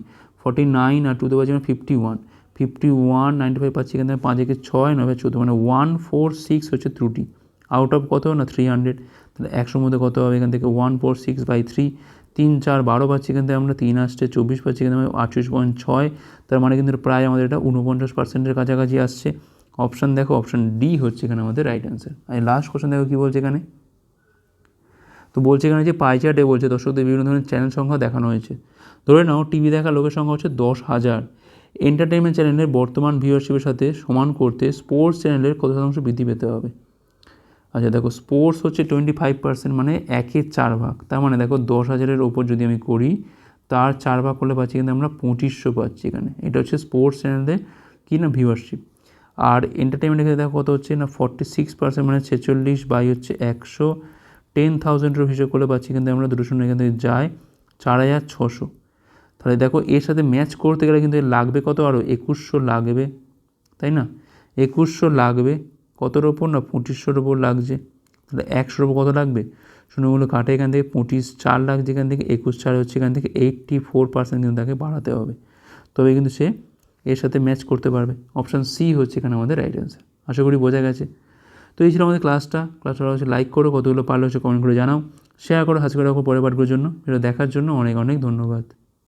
ফর্টি নাইন আর টুতে পাচ্ছি আমরা fifty one fifty one ninety five পাচ্ছি এখান থেকে পাঁচ একে ছয়, নয় চোদ্দ। মানে ওয়ান ফোর সিক্স হচ্ছে ত্রুটি। আউট অফ কত? না থ্রি হান্ড্রেড তাহলে একশোর মধ্যে কত হবে এখান থেকে? One four six by three তিন, চার, বারো পাচ্ছি থেকে আমরা, তিন আসছে, চব্বিশ পাচ্ছি এখান থেকে আটচল্লিশ পয়েন্ট ছয়। তার মানে কিন্তু প্রায় আমাদের এটা উনপঞ্চাশ পার্সেন্টের কাছাকাছি আসছে। অপশান দেখো, অপশান ডি হচ্ছে এখানে আমাদের রাইট অ্যান্সার আর লাস্ট কোশ্চেন দেখো কী বলছে এখানে? তো বলছে এখানে যে পাই চার্টে বলছে, দর্শকদের বিভিন্ন ধরনের চ্যানেল সংখ্যা দেখানো হয়েছে। ধরে নাও টিভি দেখা লোকের সংখ্যা হচ্ছে দশ হাজার। এন্টারটেনমেন্ট চ্যানেলের বর্তমান ভিউয়ারশিপের সাথে সমান করতে স্পোর্টস চ্যানেলের কত শতাংশ বৃদ্ধি পেতে হবে। আচ্ছা দেখো স্পোর্টস হচ্ছে টোয়েন্টি ফাইভ পার্সেন্ট মানে একের চার ভাগ। তার মানে দেখো দশ হাজারের ওপর যদি আমি করি, তার চার ভাগ করলে পাচ্ছি কিন্তু আমরা পঁচিশশো পাচ্ছি এখানে। এটা হচ্ছে স্পোর্টস চ্যানেলের কি না ভিউয়ারশিপ আর এন্টারটেনমেন্টের ক্ষেত্রে দেখো কত হচ্ছে না ফর্টি সিক্স পার্সেন্ট মানে ছেচল্লিশ বাই হচ্ছে একশো। টেন থাউজেন্ডের হিসেব করলে পাচ্ছি কিন্তু আমরা দুটো শূন্য এখান থেকে যায় চার হাজার ছশো। তাহলে দেখো এর সাথে ম্যাচ করতে গেলে কিন্তু লাগবে কত? আরও একুশশো লাগবে, তাই না? একুশশো লাগবে। কতর ওপর না পঁচিশশোর ওপর লাগছে? তাহলে একশোর ওপর কত লাগবে? শূন্যগুলো কাটে এখান থেকে পঁচিশ চার লাগছে এখান থেকে, একুশ চার হচ্ছে এখান থেকে এইট্টি ফোর পার্সেন্ট কিন্তু তাকে বাড়াতে হবে। তবে কিন্তু সে এর সাথে ম্যাচ করতে পারবে। অপশান সি হচ্ছে এখানে আমাদের রাইট অ্যান্সার আশা করি বোঝা গেছে। তো এই ছিল আমাদের ক্লাসটা ক্লাসটা হচ্ছে লাইক করো, কতগুলো পারলে হচ্ছে কমেন্ট করে জানাও। শেয়ার করো হাজ করে রাখো পরের পাঠগুলোর জন্য। এটা দেখার জন্য অনেক অনেক ধন্যবাদ।